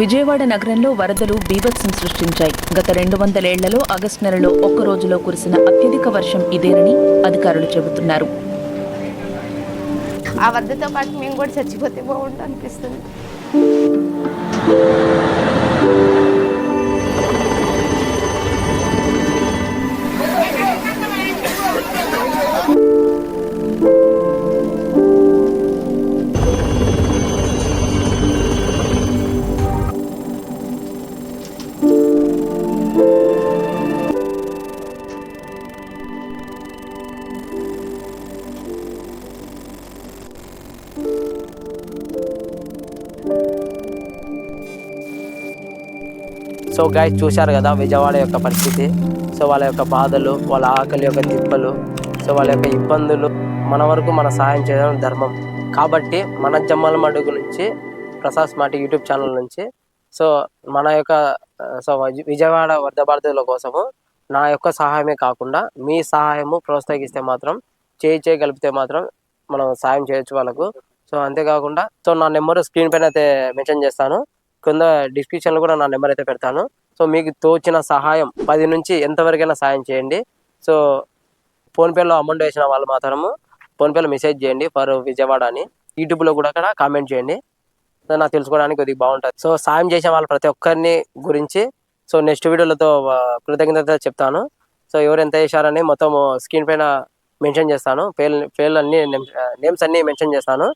విజయవాడ నగరంలో వరదలు బీభత్సం సృష్టించాయి. గత రెండు వందలేళ్ళలో ఆగస్టు నెలలో ఒక్క రోజులో కురిసిన అత్యధిక వర్షం ఇదేనని అధికారులు చెబుతున్నారు. ఆ వద్దతో పాటు మేము కూడా చచ్చిపోతే బాగుండు అనిపిస్తుంది. సో గాయ చూశారు కదా విజయవాడ యొక్క పరిస్థితి. సో వాళ్ళ యొక్క బాధలు వాళ్ళ ఆకలి యొక్క తిప్పలు సో వాళ్ళ యొక్క ఇబ్బందులు మన వరకు మన సహాయం చేయడం ధర్మం. కాబట్టి మన జమ్మల మడుగు నుంచి ప్రసాద్ స్మార్ట్ యూట్యూబ్ ఛానల్ నుంచి సో మన యొక్క సో విజయవాడ వర్ధ బాధితుల కోసము నా యొక్క సహాయమే కాకుండా మీ సహాయము ప్రోత్సహిస్తే మాత్రం చేయి చేయగలిపితే మాత్రం మనం సాయం చేయొచ్చు వాళ్ళకు. సో అంతేకాకుండా సో నా నెంబర్ స్క్రీన్ పైన అయితే మెన్షన్ చేస్తాను. కింద డిస్క్రిప్షన్లో కూడా నా నెంబర్ అయితే పెడతాను. సో మీకు తోచిన సహాయం పది నుంచి ఎంతవరకైనా సాయం చేయండి. సో ఫోన్పేలో అమౌంట్ వేసిన వాళ్ళు మాత్రము ఫోన్పేలో మెసేజ్ చేయండి ఫర్ విజయవాడ అని. యూట్యూబ్లో కూడా అక్కడ కామెంట్ చేయండి. సో నాకు తెలుసుకోవడానికి కొద్దిగా బాగుంటుంది. సో సాయం చేసే వాళ్ళు ప్రతి ఒక్కరిని గురించి సో నెక్స్ట్ వీడియోలతో కృతజ్ఞత చెప్తాను. సో ఎవరు ఎంత చేశారని మొత్తం స్క్రీన్ పైన మెన్షన్ చేస్తాను. పేర్లు పేర్లు అన్ని నేమ్స్ అన్నీ మెన్షన్ చేస్తాను.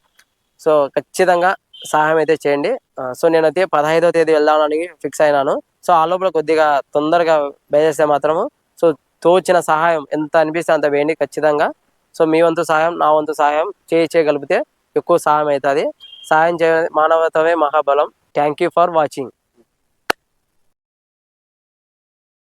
సో ఖచ్చితంగా సహాయం అయితే చేయండి. సో సో నేనైతే పదహైదో తేదీ వెళ్దామని ఫిక్స్ అయినాను. సో ఆ లోపల కొద్దిగా తొందరగా బయలుదేరితే మాత్రము సో తోచిన సహాయం ఎంత అనిపిస్తే అంత వేయండి ఖచ్చితంగా. సో మీ వంతు సహాయం నా వంతు సహాయం చేయి చేయగలిగితే ఎక్కువ సహాయం అవుతుంది. సహాయం చేయ మానవతమే మహాబలం. Thank you for watching